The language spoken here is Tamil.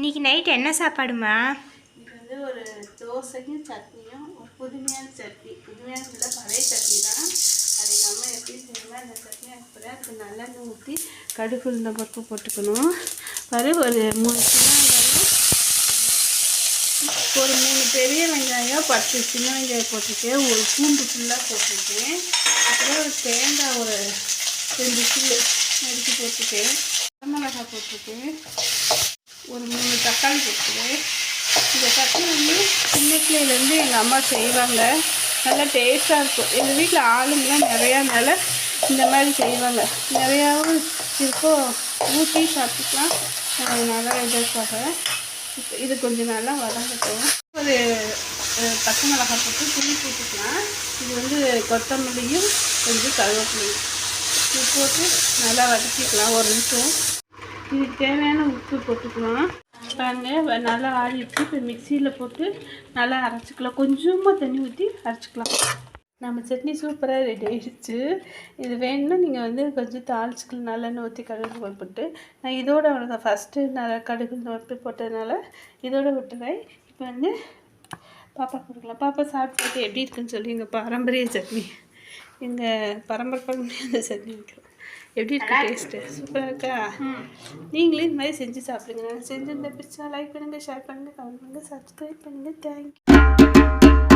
இன்னைக்கு நைட் என்ன சாப்பாடுமா? இது வந்து ஒரு தோசையும் சட்னியும் ஒரு புதுமையான சட்னி. புதுமையான ஃபுல்லாக பழைய சட்னி தான். அது எங்கள் அம்மா எப்படி செய்யலாம் இந்த சட்னி அதுக்கு அதுக்கு நல்லெண்ணெய் ஊற்றி கடுகு உளுந்த பருப்பு போட்டுக்கணும். பாரு ஒரு மூணு சின்ன வெங்காயம் ஒரு மூணு பெரிய வெங்காயம் பத்து சின்ன வெங்காயம் போட்டிருக்கேன். ஒரு பூண்டு ஃபுல்லாக போட்டிருக்கேன். அப்புறம் ஒரு தேங்காய் ஒரு ரெண்டு கிலோ நறுக்கி போட்டுருக்கேன் மிளகாய் போட்டிருக்கேன் ஒரு மூணு தக்காளி போட்டுருக்கேன் இந்த சட்னி வந்து சின்ன பிள்ளையிலேருந்து எங்கள் அம்மா செய்வாங்க. நல்லா டேஸ்ட்டாக இருக்கும். எங்கள் வீட்டில் ஆளுங்கெலாம் நிறையானால இந்த மாதிரி செய்வாங்க. நிறையாவும் இருக்கோ ஊற்றி சாப்பிட்டுக்கலாம். நல்லா இதற்காக இப்போ இது கொஞ்சம் நல்லா வதங்கட்டும். ஒரு பச்சை மிளகாய் போட்டு புளி போட்டுக்கலாம். இது வந்து கொத்தமல்லியும் கொஞ்சம் கருவேப்பிலையும். இது போட்டு நல்லா வதக்கிக்கலாம். ஒரு நிமிஷம். இதுக்கு தேவையான உப்பு போட்டுக்கலாம். பாருங்க வ- நல்லா ஆறிடுச்சு இப்போ மிக்சியில் போட்டு நல்லா அரைச்சிக்கலாம். கொஞ்சமாக தண்ணி ஊற்றி அரைச்சிக்கலாம். நம்ம சட்னி சூப்பராக ரெடி ஆயிடுச்சு. இது வேணும்னா நீங்கள் வந்து கொஞ்சம் தாளிச்சிக்கலாம். நல்லெண்ணெய் ஊற்றி கடுகு போட்டு. நான் இதோட அவ்வளோதான் ஃபஸ்ட்டு நல்லா கடுகு பருப்பு போட்டதுனால இதோட விட்டுறேன். இப்போ வந்து பாப்பா கொடுக்கலாம். பாப்பா சாப்பிட்டு எப்படி இருக்குன்னு சொல்லி எங்கள் பாரம்பரிய சட்னி. எங்கள் பரம்பரை பரம்பரையாக அந்த சட்னி வைக்கிறோம். எப்படி இருக்கு டேஸ்ட்டு சூப்பராக இருக்கா. நீங்களே இந்த மாதிரி செஞ்சு சாப்பிடுங்க. செஞ்சு இந்த பிடிச்சா லைக் பண்ணுங்கள் ஷேர் பண்ணுங்கள் கமெண்ட் பண்ணுங்கள் சப்ஸ்கிரைப் பண்ணுங்கள் தேங்க்யூ